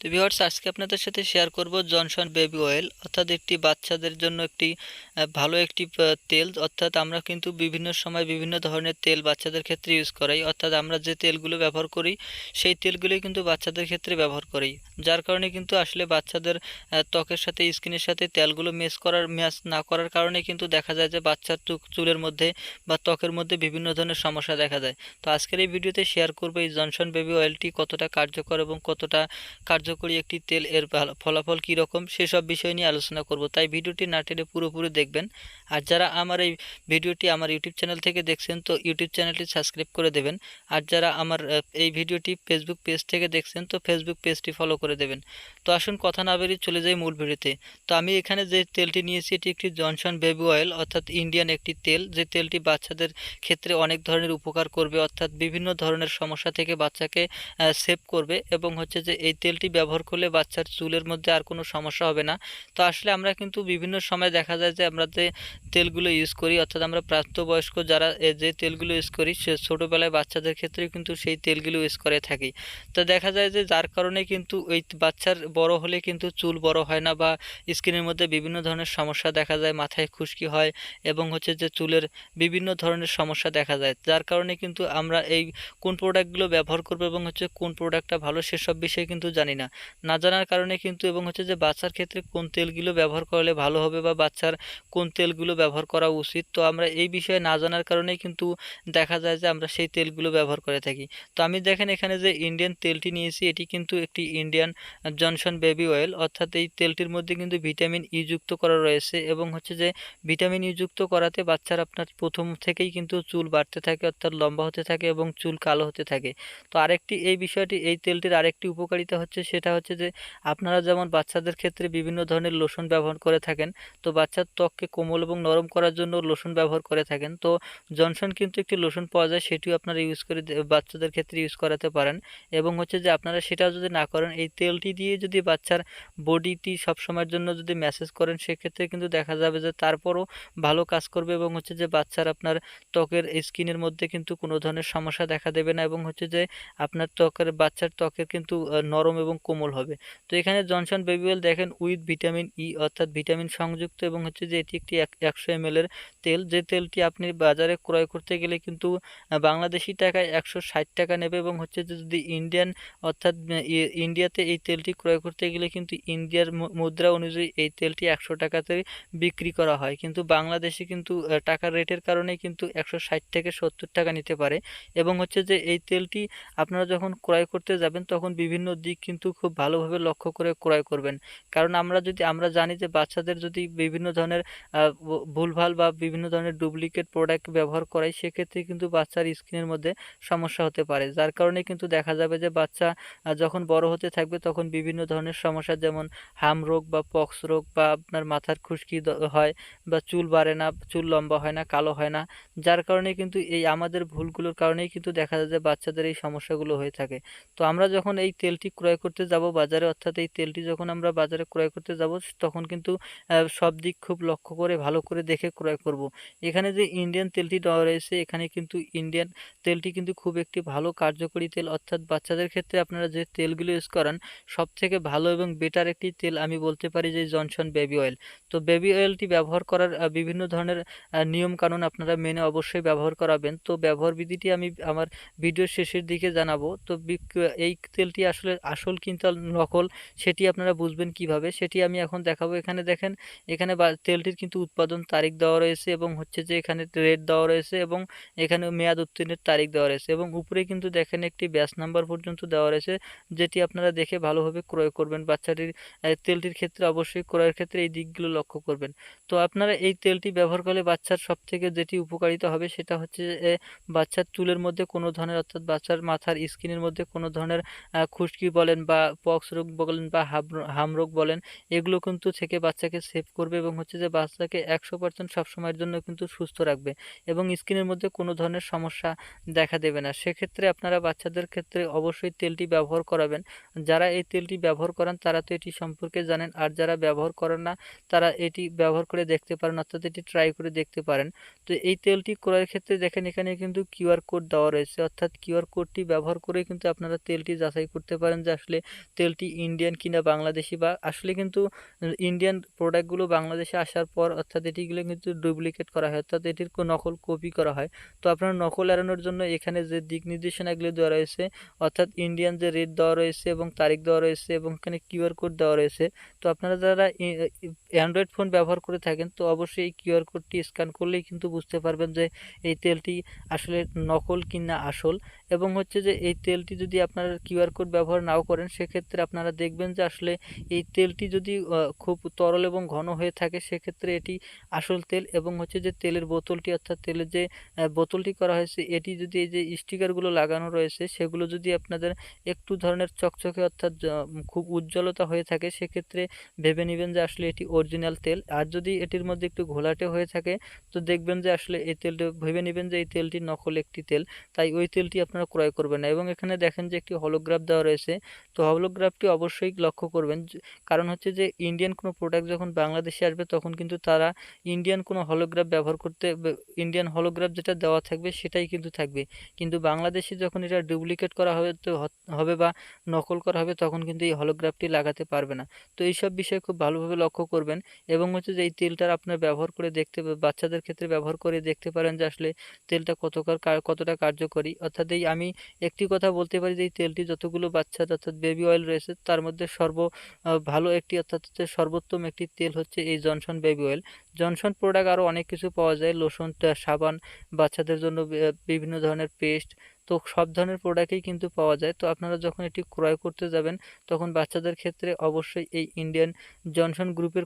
তো ভিউয়ার্স আজকে আপনাদের সাথে শেয়ার করব জনসন বেবি অয়েল অর্থাৎ একটি বাচ্চাদের জন্য একটি ভালো একটি তেল। অর্থাৎ আমরা কিন্তু বিভিন্ন সময় বিভিন্ন ধরনের তেল বাচ্চাদের ক্ষেত্রে ইউজ করাই। অর্থাৎ আমরা যে তেলগুলো ব্যবহার করি, সেই তেলগুলোই কিন্তু বাচ্চাদের ক্ষেত্রে ব্যবহার করি। যার কারণে কিন্তু আসলে বাচ্চাদের ত্বকের সাথে, স্কিনের সাথে তেলগুলো মেস করার ম্যাচ না করার কারণে কিন্তু দেখা যায় যে বাচ্চার চুলের মধ্যে বা ত্বকের মধ্যে বিভিন্ন ধরনের সমস্যা দেখা যায় তো আজকের এই ভিডিওতে শেয়ার করব এই জনসন বেবি অয়েলটি কতটা কার্যকর এবং কতটা কার্যকরী একটি তেল এর ফলাফল কী রকম, সেসব বিষয় নিয়ে আলোচনা করব। তাই ভিডিওটি না টেনে পুরোপুরি দেখবেন। আর যারা আমার এই ভিডিওটি আমার ইউটিউব চ্যানেল থেকে দেখছেন, তো ইউটিউব চ্যানেলটি সাবস্ক্রাইব করে দেবেন। আর যারা আমার এই ভিডিওটি ফেসবুক পেজ থেকে দেখছেন, তো ফেসবুক পেজটি ফলো করে দেবেন। তো আসুন কথা না বেরিয়ে চলে যাই মূল ভিডিওতে। তো আমি এখানে যে তেলটি নিয়েছি, এটি একটি জনসন বেবি অয়েল অর্থাৎ ইন্ডিয়ান একটি তেল। যে তেলটি বাচ্চাদের ক্ষেত্রে অনেক ধরনের উপকার করবে, অর্থাৎ বিভিন্ন ধরনের সমস্যা থেকে বাচ্চাকে সেভ করবে। এবং হচ্ছে যে এই তেলটি ব্যবহার করলে বাচ্চার চুলের মধ্যে আর কোনো সমস্যা হবে না। তো আসলে আমরা কিন্তু বিভিন্ন সময় দেখা যায় যে আমরা যে তেলগুলো ইউজ করি, অর্থাৎ আমরা প্রাপ্তবয়স্ক যারা যে তেলগুলো ইউজ করি, সে ছোটোবেলায় বাচ্চাদের ক্ষেত্রে কিন্তু সেই তেলগুলো ইউজ করে থাকি। তো দেখা যায় যে যার কারণে কিন্তু ওই বাচ্চার বড় হলে কিন্তু চুল বড় হয় না বা স্কিনের মধ্যে বিভিন্ন ধরনের সমস্যা দেখা যায়, মাথায় খুশকি হয় এবং হচ্ছে যে চুলের বিভিন্ন ধরনের সমস্যা দেখা যায়। যার কারণে কিন্তু আমরা এই কোন প্রোডাক্টগুলো ব্যবহার করব এবং হচ্ছে কোন প্রোডাক্টটা ভালো সেসব বিষয়ে কিন্তু জানি না। না জানার কারণে কিন্তু এবং হচ্ছে যে বাচ্চার ক্ষেত্রে কোন তেলগুলো ব্যবহার করলে ভালো হবে বা বাচ্চার কোন তেলগুলো ব্যবহার করা উচিত, তো আমরা এই বিষয়ে না জানার কারণেই কিন্তু দেখা যায় যে আমরা সেই তেলগুলো ব্যবহার করে থাকি। তো আমি দেখেন এখানে যে ইন্ডিয়ান তেলটি নিয়েছি, এটি কিন্তু একটি ইন্ডিয়ান জনসন বেবি অয়েল অর্থাৎ এই তেলটির মধ্যে কিন্তু ভিটামিন ই যুক্ত করা রয়েছে এবং হচ্ছে যে ভিটামিন ই যুক্ত করাতে বাচ্চার আপনার প্রথম থেকেই কিন্তু চুল বাড়তে থাকে, অর্থাৎ লম্বা হতে থাকে এবং চুল কালো হতে থাকে। তো আরেকটি, এই বিষয়টি, এই তেলটির আরেকটি উপকারিতা হচ্ছে সেটা হচ্ছে যে, আপনারা যেমন বাচ্চাদের ক্ষেত্রে বিভিন্ন ধরনের লোশন ব্যবহার করে থাকেন, তো বাচ্চার ত্বককে কোমল এবং নরম করার জন্য লোশন ব্যবহার করে থাকেন। তো জনসন কিন্তু একটি লোশন পাওয়া যায়, সেটিও আপনারা ইউজ করে বাচ্চাদের ক্ষেত্রে ইউজ করাতে পারেন। এবং হচ্ছে যে, আপনারা সেটাও যদি না করেন, এই তেলটি দিয়ে যদি বাচ্চার বডিটি সবসময়ের জন্য যদি ম্যাসেজ করেন, সেক্ষেত্রে কিন্তু দেখা যাবে যে, তারপরও ভালো কাজ করবে এবং হচ্ছে যে, বাচ্চার আপনার ত্বকের স্কিনের মধ্যে কিন্তু কোনো ধরনের সমস্যা দেখা দেবে না। এবং হচ্ছে যে, আপনার ত্বকের, বাচ্চার ত্বকের কিন্তু নরম এবং কোমল হবে। তো এখানে জনসন বেবি অয়েল দেখেন উইথ ভিটামিন ই অর্থাৎ ভিটামিন সংযুক্ত এবং হচ্ছে যে এটি একটি এক- একশো এম তেল। যে তেলটি আপনি বাজারে ক্রয় করতে গেলে কিন্তু বাংলাদেশি টাকায় একশো ষাট টাকা নেবে এবং হচ্ছে যে যদি ইন্ডিয়ান অর্থাৎ ইন্ডিয়াতে এই তেলটি ক্রয় করতে গেলে কিন্তু ইন্ডিয়ার মুদ্রা অনুযায়ী এই তেলটি একশো টাকাতে বিক্রি করা হয়। কিন্তু বাংলাদেশে কিন্তু টাকার রেটের কারণে কিন্তু একশো ষাট থেকে সত্তর টাকা নিতে পারে। এবং হচ্ছে যে এই তেলটি আপনারা যখন ক্রয় করতে যাবেন, তখন বিভিন্ন দিক কিন্তু খুব ভালোভাবে লক্ষ্য করে ক্রয় করবেন। কারণ আমরা যদি, আমরা জানি যে বাচ্চাদের যদি বিভিন্ন ধরনের ভুলভাল বা বিভিন্ন ধরনের ডুপ্লিকেট প্রোডাক্ট ব্যবহার করাই সেক্ষেত্রে কিন্তু বাচ্চার স্কিনের মধ্যে সমস্যা হতে পারে। যার কারণে কিন্তু দেখা যাবে যে বাচ্চা যখন বড় হতে থাকবে, তখন বিভিন্ন ধরনের সমস্যা যেমন হাম রোগ বা পক্স রোগ বা আপনার মাথার খুশকি হয় বা চুল বাড়ে না, চুল লম্বা হয় না, কালো হয় না। যার কারণে কিন্তু এই আমাদের ভুলগুলোর কারণেই কিন্তু দেখা যায় যে বাচ্চাদের এই সমস্যাগুলো হয়ে থাকে। তো আমরা যখন এই তেলটি ক্রয় করতে যাব বাজারে, অর্থাৎ এই তেলটি যখন আমরা বাজারে ক্রয় করতে যাব, তখন কিন্তু সব দিক খুব লক্ষ্য করে, ভালো করে দেখে ক্রয় করব। এখানে যে ইন্ডিয়ান তেলটি দেওয়া রয়েছে, এখানে কিন্তু ইন্ডিয়ান তেলটি কিন্তু খুব একটি ভালো কার্যকরী তেল। অর্থাৎ বাচ্চাদের ক্ষেত্রে আপনারা যে তেলগুলো ইউজ করান সব থেকে ভালো এবং বেটার একটি তেল আমি বলতে পারি যে জনসন বেবি অয়েল তো বেবি অয়েলটি ব্যবহার করার বিভিন্ন ধরনের নিয়ম কানুন আপনারা মেনে অবশ্যই ব্যবহার করাবেন। তো ব্যবহার বিধিটি আমি আমার ভিডিওর শেষের দিকে জানাব। তো এই তেলটি আসলে আসল কিন্তু নকল, সেটি আপনারা বুঝবেন কীভাবে? সেটি আমি এখন দেখাবো। এখানে দেখেন, এখানে তেলটির কিন্তু উৎপাদন তারিখ দেওয়া রয়েছে এবং হচ্ছে যে এখানে রেট দেওয়া রয়েছে এবং এখানে মেয়াদ উত্তীর্ণের তারিখ দেওয়া রয়েছে এবং উপরে কিন্তু দেখেন একটি ব্যাচ নাম্বার পর্যন্ত দেওয়া রয়েছে, যেটি আপনারা দেখে ভালোভাবে ক্রয় করবেন। বাচ্চাটির তেলটির ক্ষেত্রে অবশ্যই ক্রয়ের ক্ষেত্রে এই দিকগুলো লক্ষ্য করবেন। তো আপনারা এই তেলটি ব্যবহার করলে বাচ্চার সব থেকে যেটি উপকারিতা হবে সেটা হচ্ছে বাচ্চার চুলের মধ্যে কোনো ধরনের, অর্থাৎ বাচ্চার মাথার স্কিনের মধ্যে কোনো ধরনের খুশকি বলেন বা বা পক্স রোগ বলেন বা হাম রোগ বলেন, এগুলো কিন্তু থেকে বাচ্চাকে সেভ করবে এবং হচ্ছে যে বাচ্চাকে একশো পার্সেন্ট সবসময়ের জন্য কিন্তু সুস্থ রাখবে এবং স্কিনের মধ্যে কোনো ধরনের সমস্যা দেখা দেবে না। সেক্ষেত্রে আপনারা বাচ্চাদের ক্ষেত্রে অবশ্যই তেলটি ব্যবহার করাবেন। যারা এই তেলটি ব্যবহার করেন, তারা তো এটি সম্পর্কে জানেন। আর যারা ব্যবহার করেন না, তারা এটি ব্যবহার করে দেখতে পারেন, অর্থাৎ এটি ট্রাই করে দেখতে পারেন। তো এই তেলটি করার ক্ষেত্রে দেখেন, এখানে কিন্তু কিউআর কোড দেওয়া রয়েছে। অর্থাৎ কিউআর কোডটি ব্যবহার করে কিন্তু আপনারা তেলটি যাচাই করতে পারেন যে আসলে তেলটি ইন্ডিয়ান কিনা বাংলাদেশি বা আসলে কিন্তু ইন্ডিয়ান প্রোডাক্টগুলো বাংলাদেশে আসার পর অর্থাৎ এটিগুলো কিন্তু ডুপ্লিকেট করা হয়, অর্থাৎ এটির নকল কপি করা হয়। তো আপনারা নকল এড়ানোর জন্য এখানে যে দিক নির্দেশনাগুলো দেওয়া রয়েছে, অর্থাৎ ইন্ডিয়ান যে রেট দেওয়া রয়েছে এবং তারিখ দেওয়া রয়েছে এবং এখানে কিউআর কোড দেওয়া রয়েছে, তো আপনারা যারা অ্যান্ড্রয়েড ফোন ব্যবহার করে থাকেন, তো অবশ্যই এই কিউআর কোডটি স্ক্যান করলেই কিন্তু বুঝতে পারবেন যে এই তেলটি আসলে নকল কিনা আসল। এবং হচ্ছে যে এই তেলটি যদি আপনারা কিউআর কোড ব্যবহার নাও করেন সেক্ষেত্রে আপনারা দেখবেন যে আসলে এই তেলটি যদি খুব তরল এবং ঘন হয়ে থাকে, সেক্ষেত্রে এটি আসল তেল এবং হচ্ছে যে তেলের বোতলটি, অর্থাৎ তেলের যে বোতলটি করা হয়েছে, এটি যদি এই যে স্টিকারগুলো লাগানো রয়েছে, সেগুলো যদি আপনাদের একটু ধরনের চকচকে, অর্থাৎ খুব উজ্জ্বলতা হয়ে থাকে, সেক্ষেত্রে ভেবে নেবেন যে আসলে এটি অরিজিনাল তেল। আর যদি এটির মধ্যে একটু ঘোলাটে হয়ে থাকে, তো দেখবেন যে আসলে এই তেলটি, ভেবে নেবেন যে এই তেলটি নকল একটি তেল। তাই ওই তেলটি আপনারা ক্রয় করবেন না। এবং এখানে দেখেন যে একটি হলোগ্রাফ দেওয়া রয়েছে। তো হলোগ্রাফটি অবশ্যই লক্ষ্য করবেন। কারণ হচ্ছে যে ইন্ডিয়ান কোনো প্রোডাক্ট যখন বাংলাদেশে আসবে, তখন কিন্তু তারা ইন্ডিয়ান কোনো হলোগ্রাফ ব্যবহার করতে ইন্ডিয়ান হলোগ্রাফ যেটা দেওয়া থাকবে, সেটাই কিন্তু থাকবে। কিন্তু বাংলাদেশে যখন এটা ডুপ্লিকেট করা হবে, তো হবে বা নকল করা হবে, তখন কিন্তু এই হলোগ্রাফটি লাগাতে পারবে না। তো এইসব বিষয়ে খুব ভালোভাবে লক্ষ্য করবেন। এবং হচ্ছে যে, এই তেলটার আপনার ব্যবহার করে দেখতে বাচ্চাদের ক্ষেত্রে ব্যবহার করে দেখতে পারেন যে, আসলে তেলটা কতকার কতটা কার্যকরী। অর্থাৎ এই আমি একটি কথা বলতে পারি যে, এই তেলটি যতগুলো বাচ্চা, অর্থাৎ বেবি অয়েল রয়েছে, তার মধ্যে সর্ব ভালো একটি অর্থাৎ হচ্ছে সর্বোত্তম একটি তেল হচ্ছে এই Johnson baby oil Johnson product আরও অনেক কিছু পাওয়া যায় লোশন সাবান, বাচ্চাদের জন্য বিভিন্ন ধরনের পেস্ট তো সব ধরনের প্রোডাক্টই কিন্তু পাওয়া যায়। তো আপনারা যখন এটি ক্রয় করতে যাবেন, তখন বাচ্চাদের ক্ষেত্রে অবশ্যই এই ইন্ডিয়ান জনসন গ্রুপের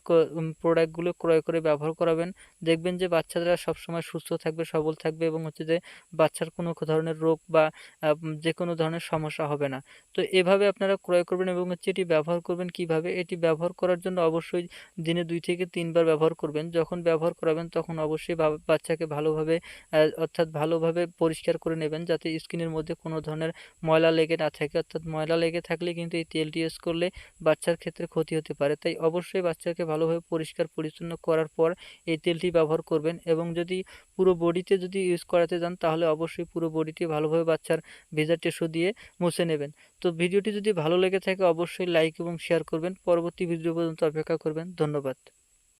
প্রোডাক্টগুলো ক্রয় করে ব্যবহার করাবেন। দেখবেন যে বাচ্চারা সবসময় সুস্থ থাকবে, সবল থাকবে এবং হচ্ছে যে বাচ্চার কোনো ধরনের রোগ বা যে কোনো ধরনের সমস্যা হবে না। তো এভাবে আপনারা ক্রয় করবেন এবং হচ্ছে এটি ব্যবহার করবেন কীভাবে? এটি ব্যবহার করার জন্য অবশ্যই দিনে দুই থেকে তিনবার ব্যবহার করবেন। যখন ব্যবহার করাবেন, তখন অবশ্যই বাচ্চাকে ভালোভাবে অর্থাৎ ভালোভাবে পরিষ্কার করে নেবেন যাতে স্কিনের মধ্যে কোনো ধরনের ময়লা লেগে না থাকে, অর্থাৎ ময়লা লেগে থাকলে কিন্তু এই তেলটি ইউজ করলে বাচ্চার ক্ষেত্রে ক্ষতি হতে পারে। তাই অবশ্যই বাচ্চাকে ভালোভাবে পরিষ্কার পরিচ্ছন্ন করার পর এই তেলটি ব্যবহার করবেন এবং যদি পুরো বডিতে যদি ইউজ করাতে যান, তাহলে অবশ্যই পুরো বডিটি ভালোভাবে বাচ্চার ভেজা টিস্যু দিয়ে মুছে নেবেন। তো ভিডিওটি যদি ভালো লেগে থাকে, অবশ্যই লাইক এবং শেয়ার করবেন। পরবর্তী ভিডিও পর্যন্ত অপেক্ষা করবেন। ধন্যবাদ।